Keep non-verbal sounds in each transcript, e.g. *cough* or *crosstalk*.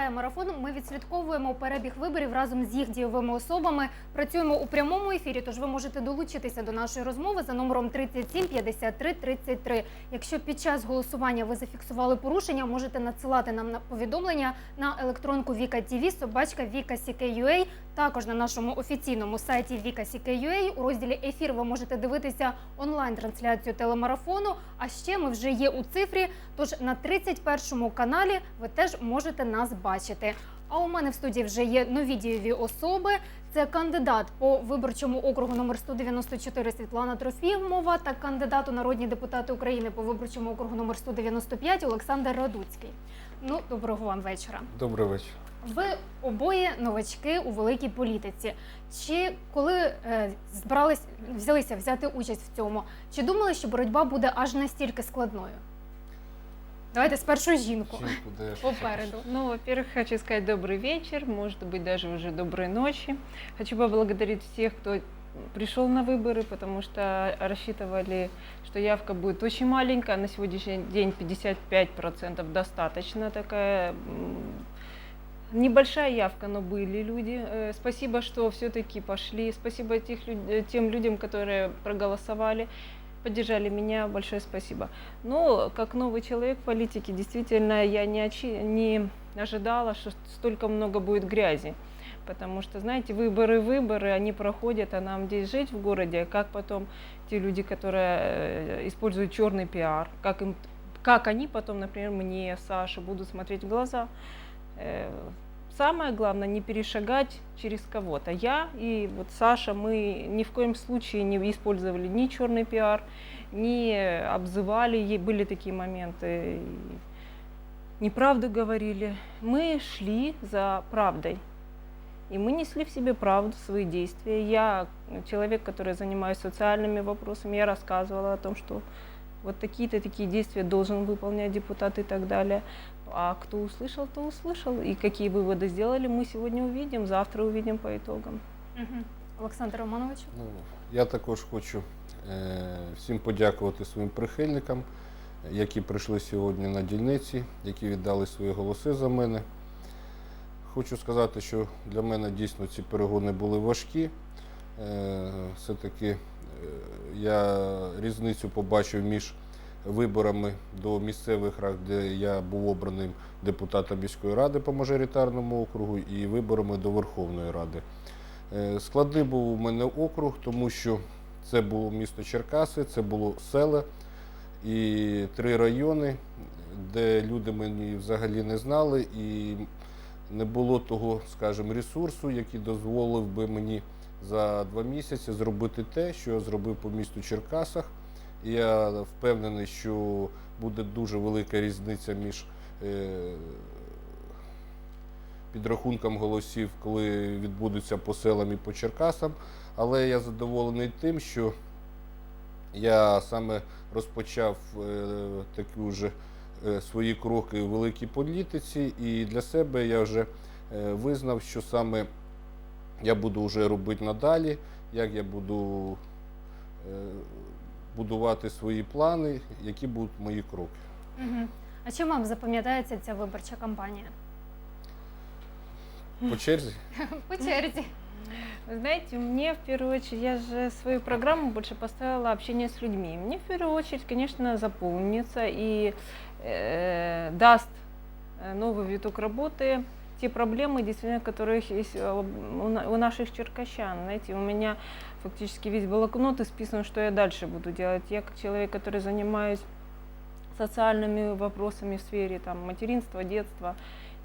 триває марафон. Ми відслідковуємо перебіг виборів разом з їх дієвими особами. Працюємо у прямому ефірі, тож ви можете долучитися до нашої розмови за номером 37 53 33. Якщо під час голосування ви зафіксували порушення, можете надсилати нам на повідомлення на електронку Віка ТВ, собачка Віка CKUA. Також на нашому офіційному сайті Віка CKUA у розділі ефір ви можете дивитися онлайн-трансляцію телемарафону. А ще ми вже є у цифрі. Тож на 31 каналі ви теж можете нас бачити. А у мене в студії вже є нові дієві особи. Це кандидат по виборчому округу номер 194 Світлана Трофімова та кандидат у народні депутати України по виборчому округу номер 195 Олександр Радуцький. Ну, доброго вам вечора. Добрий вечір. Ви обоє новачки у великій політиці. Чи коли е, збирались взялися взяти участь в цьому, чи думали, що боротьба буде аж настільки складною? Давайте спершу жінку Жінку, де ж попереду. Ну, во-первых, хочу сказать добрый вечер, может быть, даже уже доброй ночи. Хочу поблагодарить всех, кто пришел на выборы, потому что рассчитывали, что явка будет очень маленькая, на сегодняшний день 55% достаточно такая м, небольшая явка, но были люди. Э, Спасибо, что все-таки пошли. Спасибо тех, люд- э, тем людям, которые проголосовали, поддержали меня. Большое спасибо. Но как новый человек в политике, действительно, я не, очи- не ожидала, что столько много будет грязи. Потому что, знаете, выборы, выборы, они проходят, а нам здесь жить в городе, как потом те люди, которые э, используют черный пиар, как, им, как они потом, например, мне, Саше, будут смотреть в глаза. Э, Самое главное не перешагать через кого-то. Я и вот Саша, мы ни в коем случае не использовали ни черный пиар, не обзывали, были такие моменты, неправду говорили. Мы шли за правдой. И мы несли в себе правду, свои действия. Я человек, который занимаюсь социальными вопросами, я рассказывала о том, что вот такие-то такие действия должен выполнять депутат и так далее. А кто услышал, то услышал. И какие выводы сделали, мы сегодня увидим, завтра увидим по итогам. Мгм. Олександр Романович. Ну, я також хочу е, всім подякувати своїм прихильникам, які прийшли сьогодні на дільниці, які віддали свої голоси за мене. Хочу сказати, що для мене дійсно ці перегони були важкі. Е, Все-таки е, я різницю побачив між виборами до місцевих рад, де я був обраним депутатом міської ради по мажоритарному округу, і виборами до Верховної Ради. Е, Складний був у мене округ, тому що це було місто Черкаси, це було селе і три райони, де люди мені взагалі не знали, і не було того, скажімо, ресурсу, який дозволив би мені за два місяці зробити те, що я зробив по місту Черкасах. Я впевнений, що буде дуже велика різниця між е, підрахунком голосів, коли відбудуться по селам і по Черкасам. Але я задоволений тим, що я саме розпочав е, такі вже е, свої кроки у великій політиці, і для себе я вже визнав, що саме я буду вже робити надалі, як я буду будувати свої плани, які будуть мої кроки. Мгм. А чим вам запам'ятається ця виборча кампанія? По черзі. *laughs* По черзі. Вы знаете, мне в первую очередь, я же свою программу больше поставила общение с людьми. Мне в первую очередь, конечно, запомнится и э, даст э, новый виток работы те проблемы, действительно, которые есть э, у на- у наших черкащан. Знаете, у меня фактически весь блокнот исписан, что я дальше буду делать. Я как человек, который занимаюсь социальными вопросами в сфере там, материнства, детства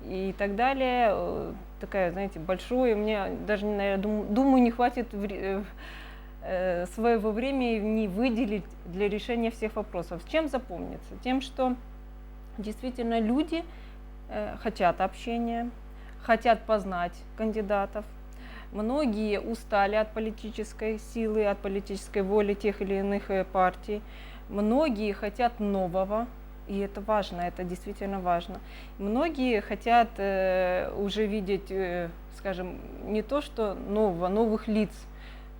и так далее. Э, Такая, знаете, большое. Меня даже, наверное, дум- думаю, не хватит э, своего времени не выделить для решения всех вопросов. Чем запомнится? Тем, что действительно люди хотят общения, хотят познать кандидатов. Многие устали от политической силы, от политической воли тех или иных э, партий. Многие хотят нового, и это важно, это действительно важно. Многие хотят э, уже видеть, э, скажем, не то что нового, новых лиц,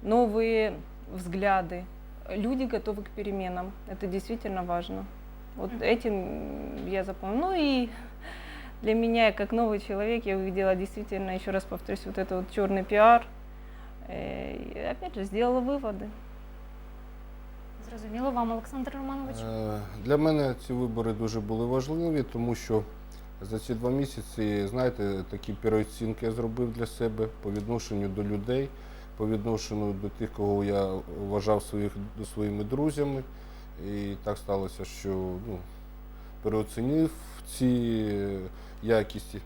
новые взгляды. Люди готовы к переменам. Это действительно важно. Вот этим я запомнила. Ну и для меня, как новый человек, я увидела действительно, еще раз повторюсь, вот это вот черный пиар. Э, И опять же, сделала выводы. Зрозуміло вам, Олександр Романович. Е, Для мене ці вибори дуже були важливі, тому що за ці два місяці, знаєте, такі переоцінки я зробив для себе по відношенню до людей, по відношенню до тих, кого я вважав своїх, своїми друзями. І так сталося, що ну, переоцінив ці якісті.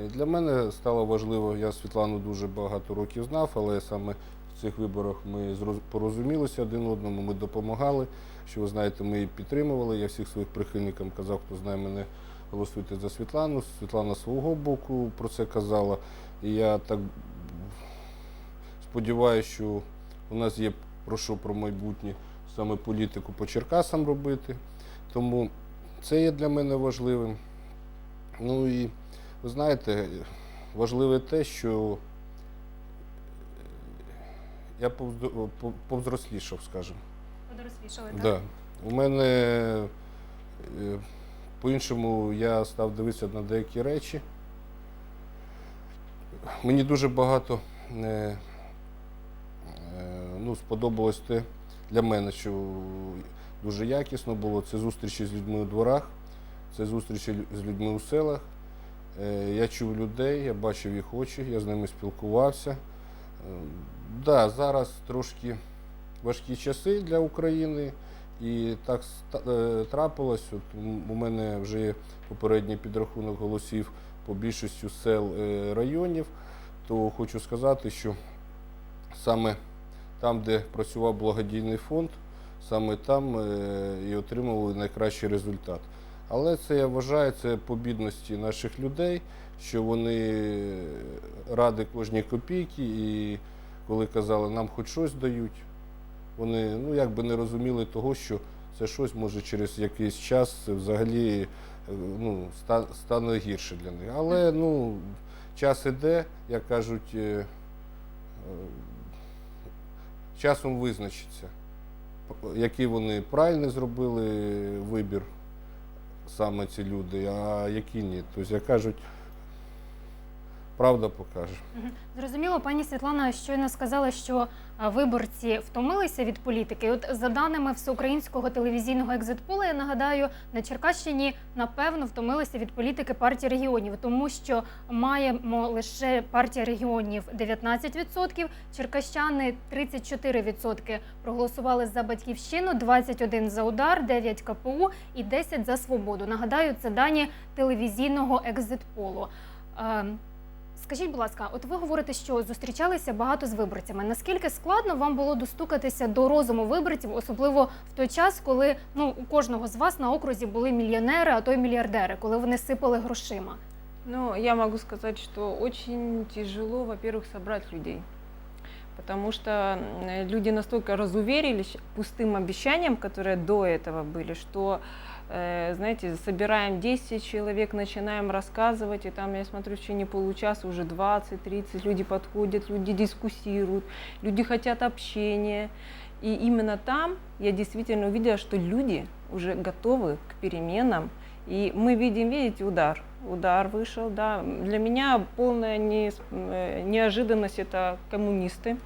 Е, Для мене стало важливо, я Світлану дуже багато років знав, але саме в цих виборах ми порозумілися один одному, ми допомагали. Що ви знаєте, ми її підтримували. Я всіх своїх прихильникам казав, хто знає мене, голосуйте за Світлану. Світлана свого боку про це казала. І я так сподіваюся, що у нас є про що про майбутнє саме політику по Черкасам робити. Тому це є для мене важливим. Ну і ви знаєте, важливе те, що я повзрослішав, скажімо. Подорослішали, так? Да. У мене е, по-іншому я став дивитися на деякі речі. Мені дуже багато е, е, ну, сподобалось те для мене, що дуже якісно було. Це зустрічі з людьми у дворах, це зустрічі з людьми у селах. Е, Я чув людей, я бачив їх очі, я з ними спілкувався. Е, Да, зараз трошки важкі часи для України. І так е, трапилось. От у мене вже є попередній підрахунок голосів по більшістю сел е, районів. То хочу сказати, що саме там, де працював благодійний фонд, саме там е, і отримували найкращий результат. Але це я вважаю, це по бідності наших людей, що вони ради кожній копійки, і коли казали, нам хоч щось дають, вони ну, якби не розуміли того, що це щось може через якийсь час взагалі е, ну, стане гірше для них. Але ну, час іде, як кажуть, е, часом визначиться, який вони правильно зробили вибір саме ці люди, а які ні. Тобто, як кажуть, правда покаже. Зрозуміло, пані Світлана щойно сказала, що виборці втомилися від політики. От за даними всеукраїнського телевізійного екзитполу, я нагадаю, на Черкащині напевно втомилися від політики партії регіонів, тому що маємо лише партія регіонів 19%, черкащани 34% проголосували за батьківщину, 21 за удар, 9 КПУ і 10 за свободу. Нагадаю, це дані телевізійного екзитполу. Ем, Скажіть, будь ласка, от ви говорите, що зустрічалися багато з виборцями. Наскільки складно вам було достукатися до розуму виборців, особливо в той час, коли ну у кожного з вас на окрузі були мільйонери, а то й мільярдери, коли вони сипали грошима? Ну, я могу сказать, что очень тяжело, во-первых, собрать людей. Потому что м, люди настолько разуверились пустым обещаниям, которые до этого были, что, э, знаете, собираем 10 человек, начинаем рассказывать, и там, я смотрю, в течение получаса уже 20-30 люди подходят, люди дискуссируют, люди хотят общения. И именно там я действительно увидела, что люди уже готовы к переменам, и мы видим, видите, удар. Удар вышел, да. Для меня полная не, э, неожиданность это коммунисты.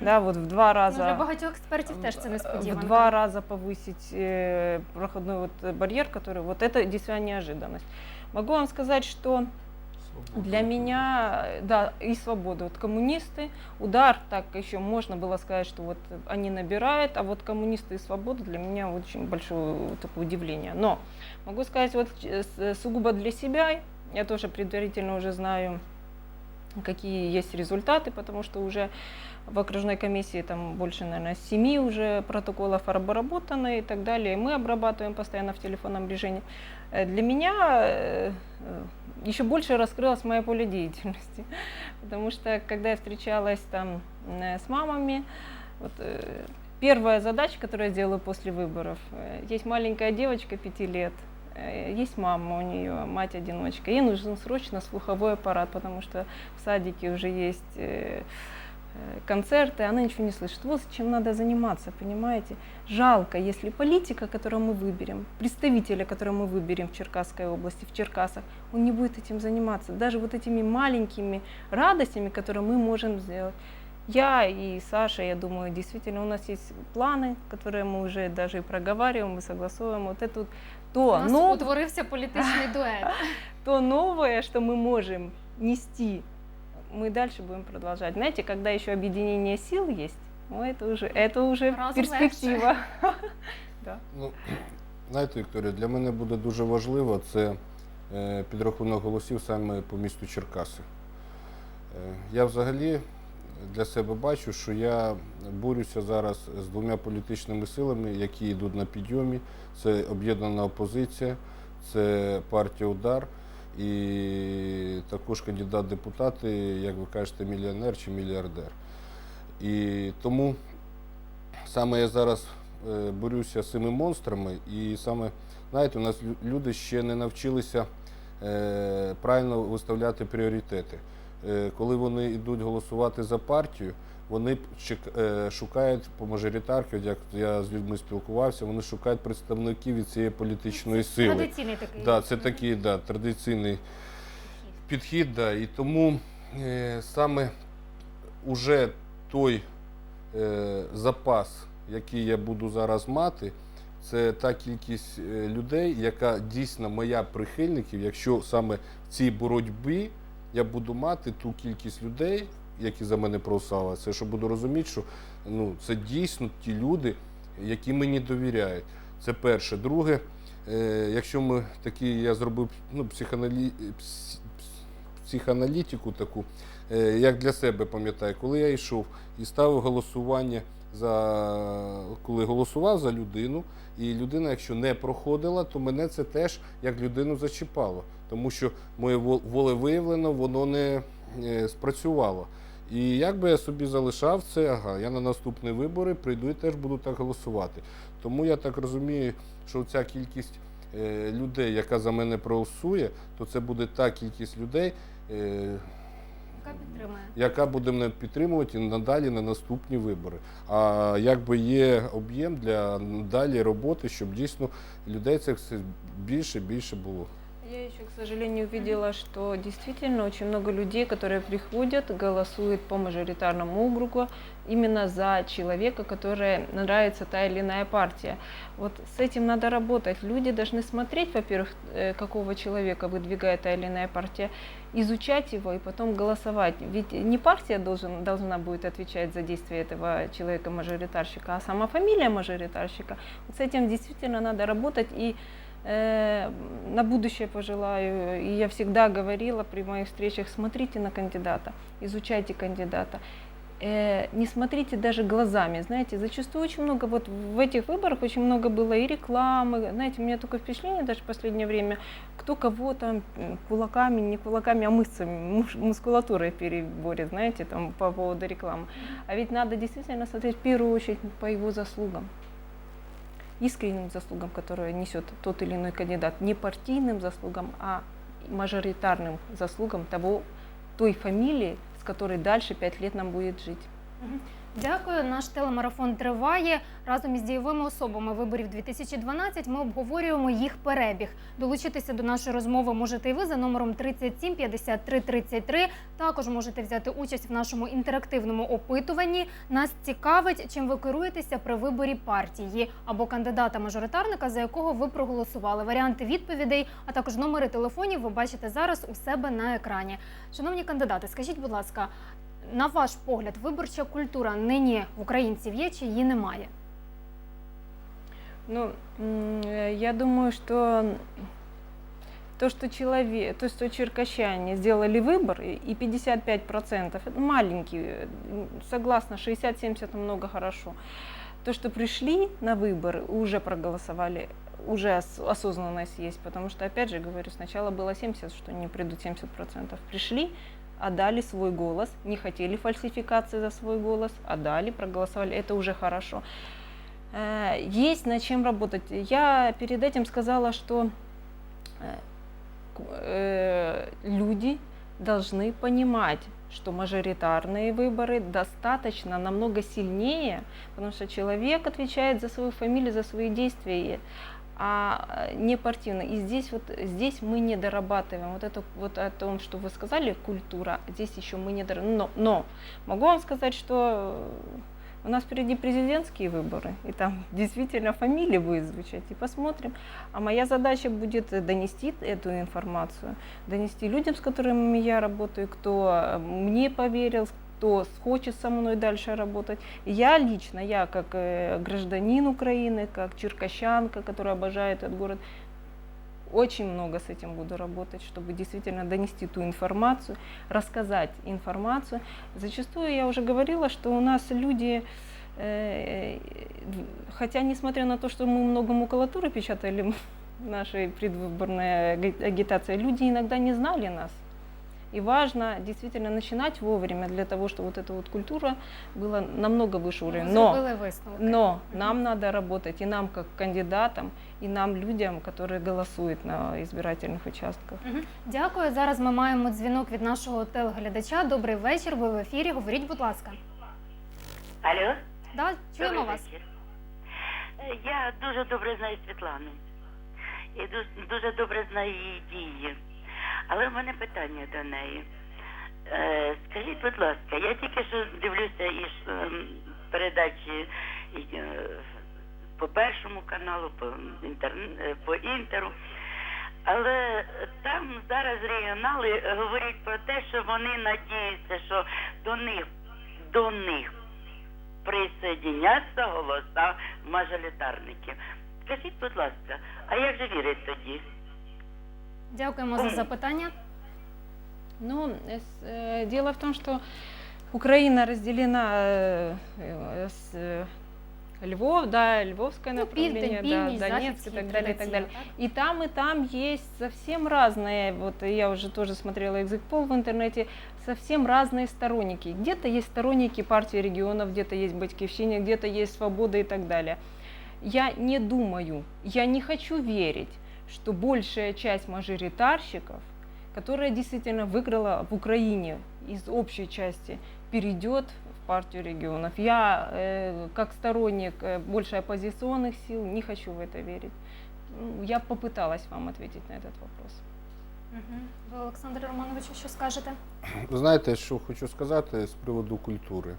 Да, вот в два Ну, раза. для багатьох експертів теж це в несподіванка. два раза повысить э, проходной вот э, барьер, который вот это действительно неожиданность. Могу вам сказать, что для меня, э, да, и свобода. Вот коммунисты, удар, так еще можно было сказать, что вот они набирают, а вот коммунисты и свобода для меня очень большое такое удивление. Но могу сказать вот э, с- сугубо для себя, я тоже предварительно уже знаю, какие есть результаты, потому что уже в окружной комиссии там больше, наверное, семи уже протоколов обработано и так далее. Мы обрабатываем постоянно в телефонном режиме. Э, Для меня э, еще больше раскрылось мое поле деятельности, *laughs* потому что когда я встречалась там э, с мамами, вот, первая задача, которую я делаю после выборов, есть маленькая девочка пяти лет, есть мама у нее, мать-одиночка. Ей нужен срочно слуховой аппарат, потому что в садике уже есть концерты, она ничего не слышит. Вот чем надо заниматься, понимаете? Жалко, если политика, которого мы выберем, представителя, которого мы выберем в Черкасской области, в Черкасах, он не будет этим заниматься. Даже вот этими маленькими радостями, которые мы можем сделать. Я и Саша, я думаю, действительно у нас есть планы, которые мы уже даже и проговариваем, и согласовываем. Вот это вот У то, нас но утворився політичний дует. *laughs* то новое, что мы можем нести, мы дальше будем продолжать. Знаете, когда еще объединение сил есть, ну, это уже, это уже Разом перспектива. *laughs* Ну, знаєте, Вікторія, для мене буде дуже важливо це е, підрахунок голосів саме по місту Черкаси. Е, Я взагалі для себе бачу, що я борюся зараз з двома політичними силами, які йдуть на підйомі. Це об'єднана опозиція, це партія Удар і також кандидат депутати, як ви кажете, мільйонер чи мільярдер. І тому саме я зараз е, борюся з цими монстрами, і саме, знаєте, у нас люди ще не навчилися е, правильно виставляти пріоритети. Е, коли вони йдуть голосувати за партію, вони е, шукають по мажоритарки, от як я з людьми спілкувався, вони шукають представників від цієї політичної сили. Традиційний такий. Да, це такий да, традиційний підхід. Да, і тому е, саме уже той е, запас, який я буду зараз мати, це та кількість е, людей, яка дійсно моя прихильників, якщо саме в цій боротьбі я буду мати ту кількість людей, які за мене проголосували, це що буду розуміти, що ну, це дійсно ті люди, які мені довіряють. Це перше. Друге, е, якщо ми такі, я зробив ну, психоаналі... пс- пс- психоаналітику таку, е, як для себе пам'ятаю, коли я йшов і ставив голосування за коли голосував за людину, і людина, якщо не проходила, то мене це теж як людину зачіпало, тому що моє вол- волевиявлено, воно не е, спрацювало. І як би я собі залишав це, ага, я на наступні вибори прийду і теж буду так голосувати. Тому я так розумію, що ця кількість е, людей, яка за мене проголосує, то це буде та кількість людей, е, Яка підтримує. яка буде мене підтримувати і надалі на наступні вибори. А якби є об'єм для далі роботи, щоб дійсно людей це все більше і більше було. Я еще, к сожалению, увидела, что действительно очень много людей, которые приходят, голосуют по мажоритарному округу именно за человека, который нравится та или иная партия. Вот с этим надо работать. Люди должны смотреть, во-первых, э, какого человека выдвигает та или иная партия, изучать его и потом голосовать. Ведь не партия должен, должна будет отвечать за действия этого человека-мажоритарщика, а сама фамилия мажоритарщика. Вот с этим действительно надо работать и на будущее пожелаю, и я всегда говорила при моих встречах, смотрите на кандидата, изучайте кандидата. Э, Не смотрите даже глазами, знаете, зачастую очень много, вот в этих выборах очень много было и рекламы, знаете, у меня такое впечатление даже в последнее время, кто кого там кулаками, не кулаками, а мышцами, мускулатурой переборет, знаете, там по поводу рекламы. А ведь надо действительно смотреть в первую очередь по его заслугам искренним заслугам, которые несет тот или иной кандидат, не партийным заслугам, а мажоритарным заслугам того, той фамилии, с которой дальше пять лет нам будет жить. Дякую. Наш телемарафон триває. Разом із дієвими особами виборів 2012 ми обговорюємо їх перебіг. Долучитися до нашої розмови можете і ви за номером 37 53 33. Також можете взяти участь в нашому інтерактивному опитуванні. Нас цікавить, чим ви керуєтеся при виборі партії або кандидата-мажоритарника, за якого ви проголосували. Варіанти відповідей, а також номери телефонів ви бачите зараз у себе на екрані. Шановні кандидати, скажіть, будь ласка, на ваш погляд, виборча культура нині в українців є чи її немає? Ну, м, э, я думаю, что то, что человек, то, что черкащане сделали выбор, и- и 55%, это маленький, э, м, согласна, 60-70 много хорошо. То, что пришли на выборы, уже проголосовали, уже ос- осознанность есть, потому что, опять же, говорю, сначала было 70, что не придут 70%. Пришли, отдали свой голос, не хотели фальсификации за свой голос, отдали, проголосовали, это уже хорошо. Э, Есть над чем работать. Я перед этим сказала, что э, э, люди должны понимать, что мажоритарные выборы достаточно намного сильнее, потому что человек отвечает за свою фамилию, за свои действия, а не партийно. И здесь вот здесь мы не дорабатываем. Вот это вот о том, что вы сказали, культура, здесь еще мы не дорабатываем. Но, но могу вам сказать, что у нас впереди президентские выборы, и там действительно фамилия будет звучать, и посмотрим. А моя задача будет донести эту информацию, донести людям, с которыми я работаю, кто мне поверил, кто хочет со мной дальше работать. Я лично, я как э, гражданин Украины, как черкащанка, которая обожает этот город, очень много с этим буду работать, чтобы действительно донести ту информацию, рассказать информацию. Зачастую я уже говорила, что у нас люди, э, хотя несмотря на то, что мы много макулатуры печатали *laughs* нашей предвыборной аги- агитации, люди иногда не знали нас. И важно действительно начинать вовремя для того, чтобы вот эта вот культура была намного выше Ви уровня. Но зробили висновки. но нам надо работать, и нам как кандидатам, и нам, людям, которые голосуют на избирательных участках. Мгм. Дякую. Зараз ми маємо дзвінок від нашого телеглядача. Добрий вечір. Ви в ефірі. Говоріть, будь ласка. Алло, Да, чуємо добрий вас. вечір. Е, Я дуже добре знаю Світлану. І дуже, дуже добре знаю її дії. Але в мене питання до неї. Е, скажіть, будь ласка, я тільки що дивлюся із ем, передачі е, по першому каналу, по, інтерн- е, по інтеру. Але там зараз регіонали говорять про те, що вони надіються, що до них, до них присоединяться голоса мажоритарників. Скажіть, будь ласка, а як же вірить тоді? Дякуємо за запитання. *clears throat* Ну, с- э, дело в том, что Украина разделена э, э, с э, Львов, да, Львовское Ну, направление, південь, да, північ, Донецк захід, и схід так далее, и так традиційно, далее. так? И там, и там есть совсем разные, вот я уже тоже смотрела язык пол в интернете, совсем разные сторонники. Где-то есть сторонники партии регионов, где-то есть Батькивщина, где-то есть Свобода и так далее. Я не думаю, я не хочу верить, что большая часть мажоритарщиков, которая действительно выиграла в Украине из общей части, перейдет в партию регионов. Я, э, как сторонник э, больше оппозиционных сил, не хочу в это верить. Ну, Я попыталась вам ответить на этот вопрос. Мгм. Ви, Олександр Романовичу, що скажете? Ви знаєте, що хочу сказати з приводу культури.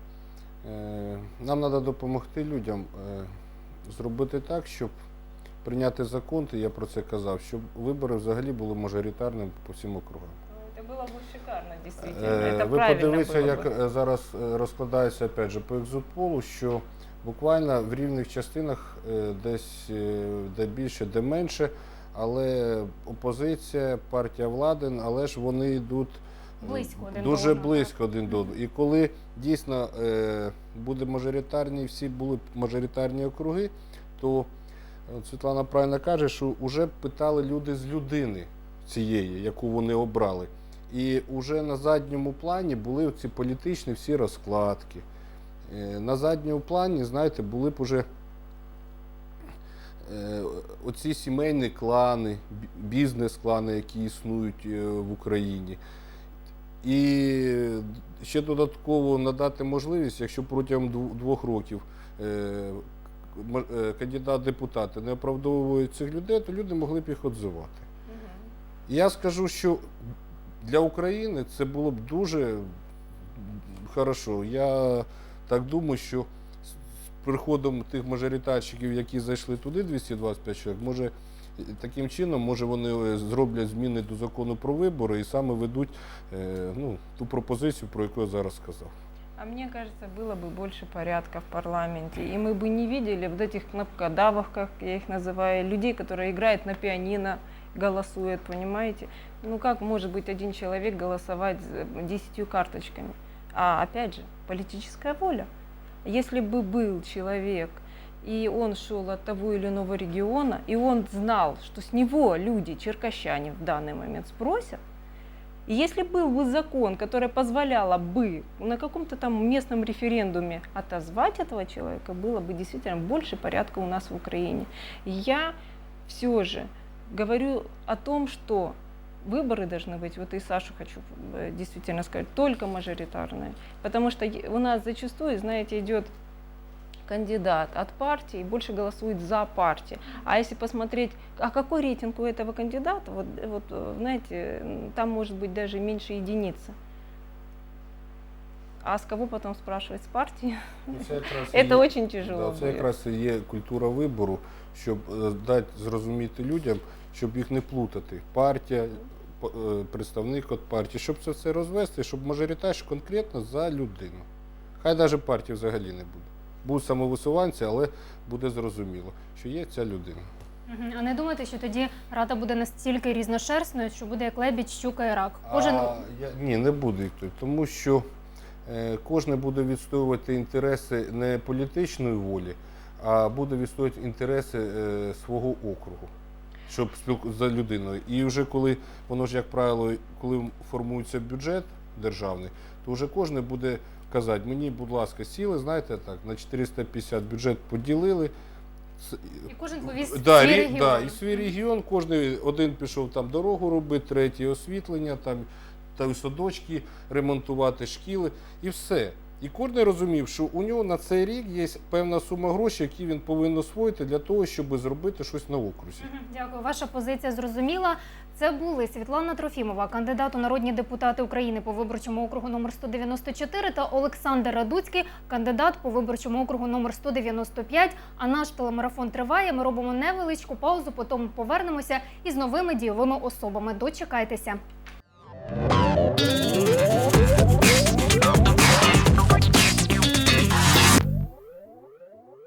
Е, Нам треба допомогти людям е, зробити так, щоб прийняти закон, і я про це казав, щоб вибори взагалі були мажоритарними по всім округам. Это было бы шикарно, действительно. Е, это Ви правильно подивіться, было як бы. е, зараз е, розкладається опять же, по екзотполу, що буквально в рівних частинах е, десь е, де більше, де менше, але опозиція, партія влади, але ж вони йдуть е, Близько один до дуже одного, близько один до одного. І коли дійсно е, буде мажоритарні, всі були мажоритарні округи, то е, Світлана правильно каже, що вже питали люди з людини цієї, яку вони обрали. І вже на задньому плані були ці політичні всі розкладки. Е, На задньому плані, знаєте, були б уже е, оці сімейні клани, бізнес-клани, які існують е, в Україні. І ще додатково надати можливість, якщо протягом двох років кандидат в депутати не оправдовує цих людей, то люди могли б їх отзивати. Я скажу, що для України це було б дуже хорошо. Я так думаю, що з приходом тих мажоритарщиків, які зайшли туди, 225 чоловік, може таким чином, може вони е, зроблять зміни до закону про вибори і саме ведуть е, ну, ту пропозицію, про яку я зараз сказав. А мне кажется, было бы больше порядка в парламенте, и мы бы не видели вот этих кнопкодавов, как я их называю, людей, которые играют на пианино, голосуют, понимаете? Ну как может быть один человек голосовать десятью карточками? А опять же, политическая воля. Если бы был человек, и он шел от того или иного региона, и он знал, что с него люди, черкащане в данный момент спросят, и если был бы закон, который позволяло бы на каком-то там местном референдуме отозвать этого человека, было бы действительно больше порядка у нас в Украине. Я все же говорю о том, что выборы должны быть, вот и Сашу хочу э, действительно сказать, только мажоритарные. Потому что у нас зачастую, знаете, идет кандидат от партии и больше голосует за партию. А если посмотреть, а какой рейтинг у этого кандидата, вот, вот э, знаете, м, там может быть даже меньше единицы. А с кого потом спрашивать? С партии? Це якраз і Это є- очень тяжело. Да, це будет. якраз і є культура вибору, щоб е, дати зрозуміти людям, щоб їх не плутати. Партія, п- е, представник від партії, щоб це все розвести, щоб мажоритаж конкретно за людину. Хай навіть партії взагалі не буде. Будуть самовисуванці, але буде зрозуміло, що є ця людина. А не думайте, що тоді рада буде настільки різношерстною, що буде як лебідь, щука і рак. Кожен А, я, ні, не буде тому що е, кожен буде відстоювати інтереси не політичної волі, а буде відстоювати інтереси е, свого округу, щоб за людиною. І вже коли воно ж, як правило, коли формується бюджет державний, то вже кожен буде казати, мені, будь ласка, сіли, знаєте, так, на 450 бюджет поділили. І кожен повіз Да, свій регіон. да, і свій регіон, кожен один пішов там дорогу робити, третій освітлення, там там садочки ремонтувати, шкіли і все. І кожен розумів, що у нього на цей рік є певна сума грошей, які він повинен освоїти для того, щоб зробити щось на окрузі. Дякую. Ваша позиція зрозуміла. Це були Світлана Трофімова, кандидат у народні депутати України по виборчому округу номер 194 та Олександр Радуцький, кандидат по виборчому округу номер 195. А наш телемарафон триває. Ми робимо невеличку паузу, потім повернемося із новими дійовими особами. Дочекайтеся.